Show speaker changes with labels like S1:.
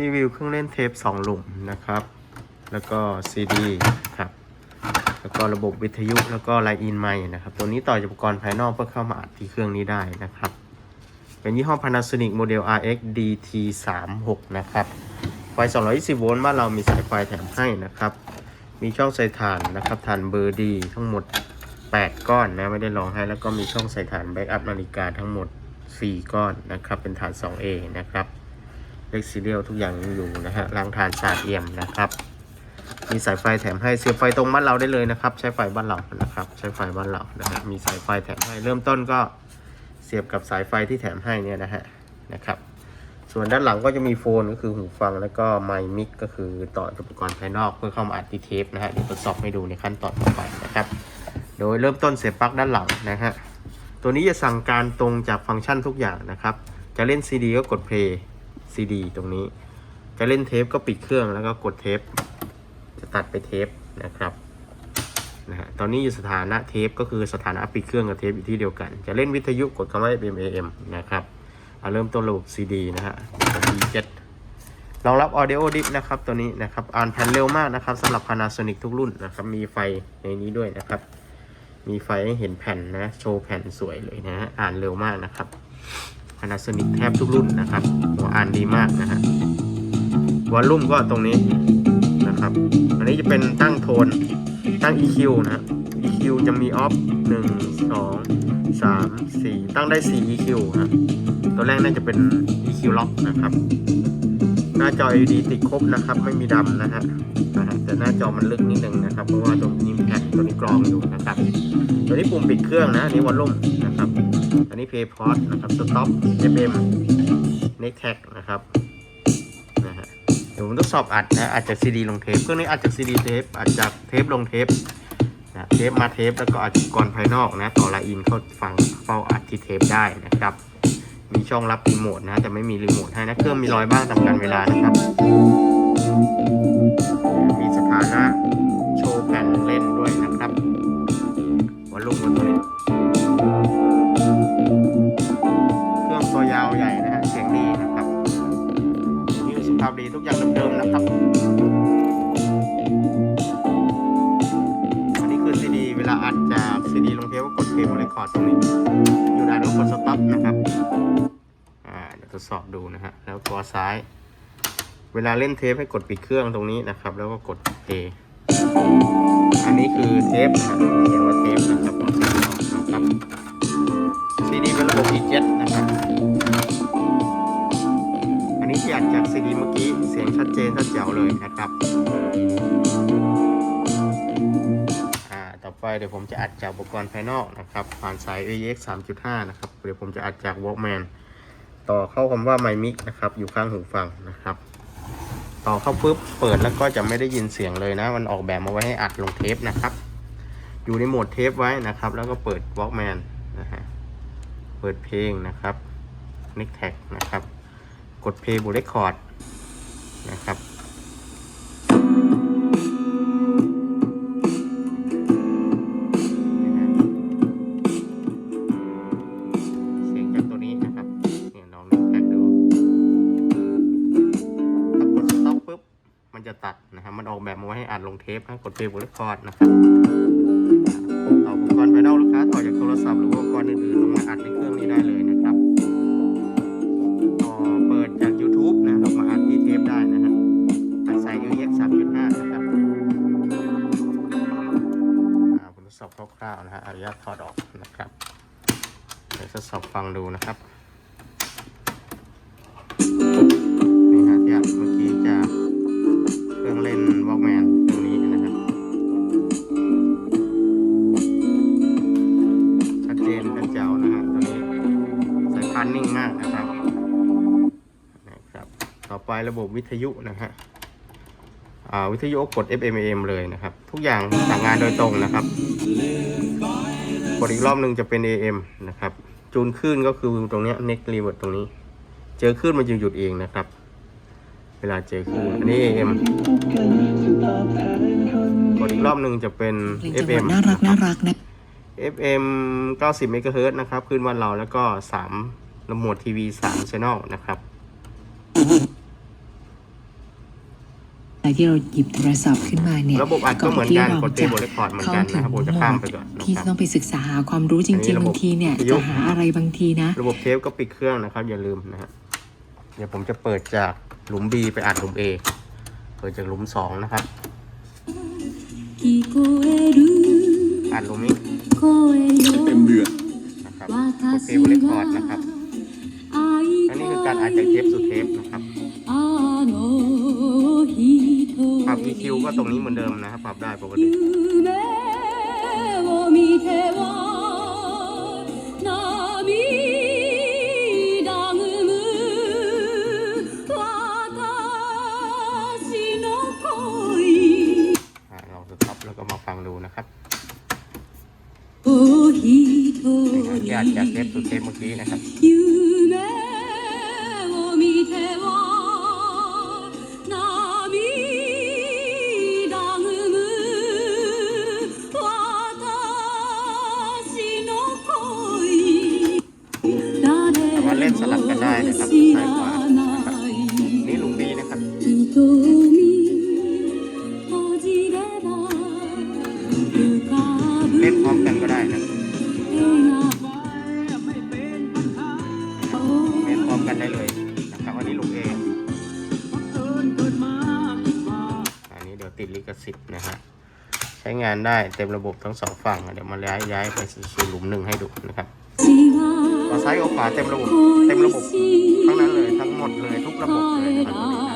S1: รีวิวเครื่องเล่นเทปสองหลุมนะครับ แล้วก็ซีดีครับ แล้วก็ระบบวิทยุแล้วก็ไลน์อินไมค์นะครับ ตัวนี้ต่อจากอุปกรณ์ภายนอกเพื่อเข้ามาอัดที่เครื่องนี้ได้นะครับ เป็นยี่ห้อ Panasonic โมเดล RX DT36 นะครับ ไฟ 220 โวลต์บ้านเรามีสายไฟแถมให้นะครับ มีช่องใส่ถ่านนะครับถ่านเบอร์ดีทั้งหมด 8 ก้อนนะ ไม่ได้ลองให้ แล้วก็มีช่องใส่ถ่านแบ็กอัพนาฬิกาทั้งหมด 4 ก้อนนะครับ เป็นฐาน 2A นะครับ เลขซีเรียลทุกอย่างยังอยู่นะฮะรางฐานสาดเอี่ยมนะครับ มีสายไฟแถมให้เสียบไฟตรงบ้านเราได้เลยนะครับ ใช้ไฟบ้านเรานะครับ ใช้ไฟบ้านเรานะฮะมีสายไฟแถมให้เริ่มต้นก็เสียบกับสายไฟที่แถมให้เนี่ยนะฮะนะครับ ส่วนด้านหลังก็จะมีโฟนก็คือหูฟังแล้วก็ไมค์มิกก็คือต่ออุปกรณ์ภายนอกเพื่อเข้ามาอัดที่เทปนะฮะเดี๋ยวทดสอบให้ดูในขั้นตอนต่อไปนะครับ โดยเริ่มต้นเสียบปลั๊กด้านหลังนะฮะตัวนี้จะสั่งการตรงจากฟังก์ชันทุกอย่างนะครับ จะเล่น CD ก็กดเพย์ play CD ตรงนี้จะเล่นเทปก็ปิดเครื่องแล้วก็กดเทป จะตัดไปเทปนะครับนะฮะตอนนี้อยู่สถานะเทปก็คือสถานะปิดเครื่องกับเทปอยู่ที่เดียวกัน จะเล่นวิทยุกดคำว่า FM AM นะครับเอาเริ่มต้นระบบ CD นะฮะ D7 รองรับ Audio Dip นะครับตัวนี้นะครับอ่านแผ่นเร็วมากนะครับสำหรับ Panasonic ทุกรุ่นนะครับมีไฟในนี้ด้วยนะครับ มีไฟให้เห็นแผ่นนะโชว์แผ่นสวยเลยนะฮะอ่านเร็วมากนะครับ Panasonic แทบทุกรุ่นนะครับ หัวอ่านดีมากนะฮะวอลลุ่มก็ตรงนี้นะครับ อันนี้จะเป็นตั้งโทนตั้ง EQ นะฮะ EQ จะมีออฟหนึ่งสองสามสี่ตั้งได้ 4 EQ ฮะตัวแรกน่าจะเป็น EQ lock นะครับ หน้าจอ LED ติดครบนะครับ ไม่มีดำนะฮะนะฮะแต่หน้าจอมันลึกนิดนึงนะครับ เพราะว่าตรงนี้มีแผ่นตัวนี้กรองอยู่นะครับ ตัวนี้ปุ่มปิดเครื่องนะ อันนี้วอลลุ่มนะครับ อันนี้ play pause นะครับ stop FM next tag นะครับนะฮะเดี๋ยวผมทดสอบอัดนะอัดจาก CD ลงเทปเครื่องนี้อัดจาก CD เทปอัดจากเทปลงเทปนะเทปมาเทปแล้วก็อัดอุปกรณ์ภายนอกนะต่อไลน์อินเข้าฟังเฝ้าอัดที่เทปได้นะครับมีช่องรับรีโมทนะ แต่ไม่มีรีโมทให้นะ เครื่องมีรอยบ้างตามการเวลานะครับ มีสถานะโชว์แผ่นเล่นด้วยนะครับวอลลุ่มมันตัวนี้ ทุกอย่างเดิมๆนะครับอันนี้คือซีดีเวลาอัดจากซีดีลงเทปก็กดเพลย์บนเรคคอร์ดตรงนี้ อยู่ด้านโน้นกดสต็อปนะครับอ่าเดี๋ยวทดสอบดูนะฮะแล้วตัวซ้าย เวลาเล่นเทปให้กดปิดเครื่องตรงนี้นะครับ แล้วก็กดเพอันนี้คือเทปนะเขียนว่าเทปนะครับของซีดีนะครับ นะครับต่อไปเดี๋ยวผมจะอัดจากอุปกรณ์ภายนอกนะครับ ผ่านสาย AX 3.5 นะครับ เดี๋ยวผมจะอัดจาก Walkman ต่อเข้าคำว่า My Mic นะครับ อยู่ข้างหูฟังนะครับ ต่อเข้าปุ๊บเปิดแล้วก็จะไม่ได้ยินเสียงเลยนะ มันออกแบบมาไว้ให้อัดลงเทปนะครับ อยู่ในโหมดเทปไว้นะครับ แล้วก็เปิด Walkman นะฮะเปิดเพลงนะครับ Nick Tag นะครับ กดเพลย์บนเรคคอร์ดนะครับ ตัดนะครับ มันออกแบบมาไว้ให้อัดลงเทปนะกดเพลย์บนเรคคอร์ดนะครับเออุปกรณ์ภายนอกลูกค้าต่อจากโทรศัพท์หรืออุปกรณ์อื่นๆลงมาอัดในเครื่องนี้ได้เลยนะครับต่อเปิดจาก YouTube นะครับมาอัดที่เทปได้นะฮะอัดใส่ UX 3.5 นะครับอ่าผมทดสอบคร่าวๆนะฮะอนุญาตถอดออกนะครับเดี๋ยวทดสอบฟังดูนะครับายพันธุ์นิ่งมากนะครับนะครับ ต่อไประบบวิทยุนะฮะอ่าวิทยุกด FM AM เลยนะครับ ทุกอย่างสั่งงานโดยตรงนะครับ กดอีกรอบหนึ่งจะเป็น AM นะครับ จูนคลื่นก็คือตรงเนี้ย next revert ตรงนี้ เจอคลื่นมันจะหยุดเองนะครับ เวลาเจอคลื่นอันนี้ AM กดอีกรอบหนึ่งจะเป็น
S2: เพลงจังหวะ
S1: FM
S2: น่ารัก
S1: นะค
S2: น่า
S1: บ
S2: รักนะ
S1: FM 90เมกะเฮิรตซ์นะครับขึ้นวันเราแล้วก็ 3 ระโมดทีวี3 Channel นะครับ
S2: ที่เราหยิบโทรศัพท์ขึ้นมาเนี่ย
S3: ระบบอัดก็เหมือนกัน
S2: ที่
S3: กด Play บน Record เหมือนกันนะครับผมจะข้ามไปก่อนนะ
S2: ที่
S3: ครับ
S2: ต้องไปศึกษาหาความรู้จ
S3: อันนี้
S2: ริงๆ
S3: ระบบ
S2: บางทีเนี่ย
S3: วิทยุ
S2: จะหาอะไรบางทีนะ
S3: ระบบเทปก็ปิดเครื่องนะครับ อย่าลืมนะฮะเดี๋ยวผมจะเปิดจากหลุม B ไปอัดหลุม A เปิดจากหลุม 2 นะครับ
S1: 聞こえる
S3: อัดหลุมนี้
S1: 声よ
S4: เต็มเดือน
S3: นะครับกด Play บน Record นะครับ
S1: 会い
S3: ท้าจากเทปสู่เทปนะครับปรับ EQ ก็ตรงนี้เหมือนเดิมนะครับ ปรับได้ปกติเราจะทัแล้วก็มาฟังดูนะครับนี่ครับจากเทปสุดเทปเมื่อกี้นะครับ มาเล่นสลับกันได้ครับนี่ลุงดีนะครับเล่นพร้อมกันก็ได้นะครับ ติดลิขสิทธิ์นะฮะใช้งานได้เต็มระบบทั้งสองฝั่ง เดี๋ยวมาย้ายย้ายไปสู่หลุมหนึ่งให้ดูนะครับมา
S1: ใช้า
S3: ยขวาเต็มระบบเต็มระบบ
S1: ทั้งนั้
S3: นเลย
S1: ทั้งหมดเลยทุกระบบเลยนะครับ